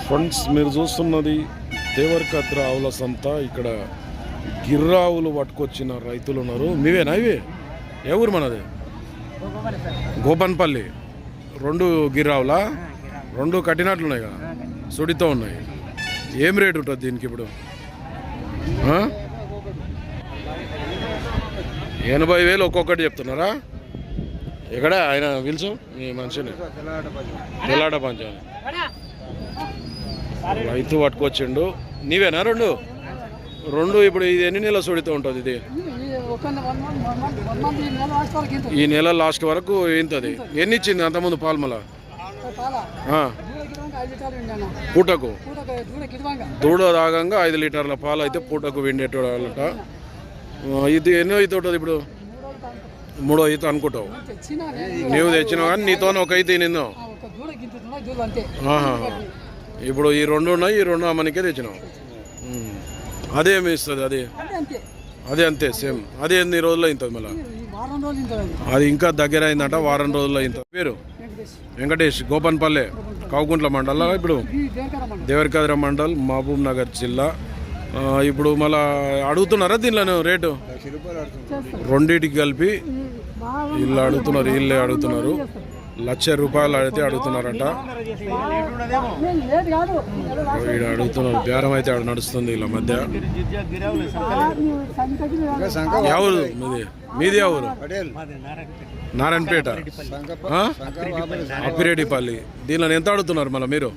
Friends మీరు చూస్తున్నది దేవరకద్ర ఆవుల సంత. ఇక్కడ గిర్రావులు పట్టుకొచ్చిన రైతులు ఉన్నారు. మీవేనా ఇవి? ఏ ఊరు మనది? గోపన్పల్లి. రెండు గిర్రావులా రెండు కట్టినట్లున్నాయి కదా? సుడితో ఉన్నాయి. ఏం రేట్ ఉంటుంది దీనికి ఇప్పుడు? ఎనభై వేలు ఒక్కొక్కటి చెప్తున్నారా? ఎక్కడ? ఆయన పిలుచు? మీ మనిషిని. తెలాడ పంచాలి రైతు పట్టుకొచ్చిండు. నీవేనా రెండు? రెండు ఇప్పుడు ఇది ఎన్ని నెలల సుడితో ఉంటుంది ఇది? ఈ నెల లాస్ట్ వరకు ఏంటది? ఎన్ని ఇచ్చింది అంతకుముందు పాల్మల? పూటకు? దూడ రాగంగా ఐదు లీటర్ల పాలు అయితే పూటకు విండేటోళ్ళట. ఇది ఎన్నో ఈత ఉంటుంది ఇప్పుడు? మూడో ఈత అనుకుంటావు. నీవు తెచ్చినావు కానీ నీతోనే ఒక నిన్నావు ఆహా. ఇప్పుడు ఈ రెండు ఉన్నాయి ఈ రెండు అమ్మనికే తెచ్చినావు ఉమ్. అదేమి ఇస్తుంది అది. అదే అంతే. సేమ్. అదే ఎన్ని రోజుల్లో అవుతుంది మళ్ళీ? అది ఇంకా దగ్గర అయిందంట వారం రోజుల్లో ఇంత పేరు? వెంకటేష్. గోపన్పల్లె కౌకుంట్ల మండలం ఇప్పుడు? దేవరికద్ర మండల్. మహబూబ్ నగర్ జిల్లా. ఇప్పుడు మళ్ళా అడుగుతున్నారా దీనిలో రేటు? రెండింటికి కలిపి వీళ్ళు అడుగుతున్నారు వీళ్ళే అడుగుతున్నారు. లక్ష రూపాయలు అయితే అడుగుతున్నారట. వీడు అడుగుతున్నారు బేరం అయితే ఆడ నడుస్తుంది వీళ్ళ మధ్య. ఎవరు? మీది? మీది ఎవరు? నారాయణపేట? అప్పిరెడ్డిపల్లి. దీనిలో ఎంత అడుగుతున్నారు మళ్ళీ మీరు?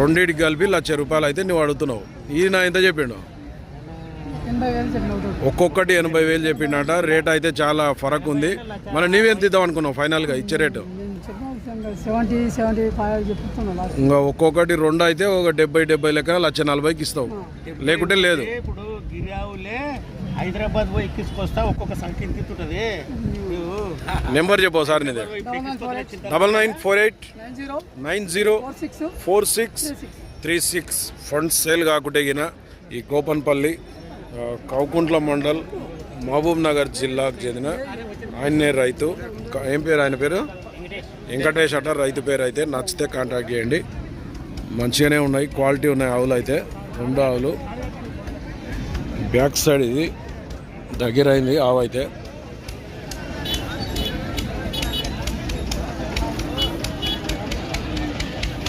రెండింటికి కలిపి లక్ష రూపాయలు అయితే నువ్వు అడుగుతున్నావు. ఈయన ఎంత చెప్పిండు ఎనభై వేలు చెప్పిన ఒకటి ఒక్కొక్కటి ఎనభై వేలు చెప్పిండట. రేట్ అయితే చాలా ఫరక్ ఉంది మరి నీవెంత ఇద్దాం అనుకున్నావు ఫైనల్గా ఇచ్చే రేటు? ఇంకా ఒక్కొక్కటి రెండు అయితే ఒక డెబ్బై డెబ్బై లెక్క లక్ష నలభైకి ఇస్తావు. లేకుంటే లేదు. ఇప్పుడు హైదరాబాద్ పోయి ఎక్కించుకొస్తా ఒక్కొక్క సంఖ్య ఎంత ఉంటుంది నెంబర్ చెప్పు ఒకసారి నీదే. Double nine four eight nine zero four six three six. Funds sale గిన ఈ కోపన్పల్లి కౌకుంట్ల మండల్ మహబూబ్ నగర్ జిల్లాకు చెందిన ఆయనే రైతు. ఏం పేరు ఆయన పేరు? వెంకటేష్ అట రైతు పేరు అయితే నచ్చితే కాంటాక్ట్ చేయండి. మంచిగానే ఉన్నాయి క్వాలిటీ ఉన్నాయి ఆవులు అయితే రెండు ఆవులు. బ్యాక్ సైడ్ ఇది దగ్గర అయింది ఆవు అయితే.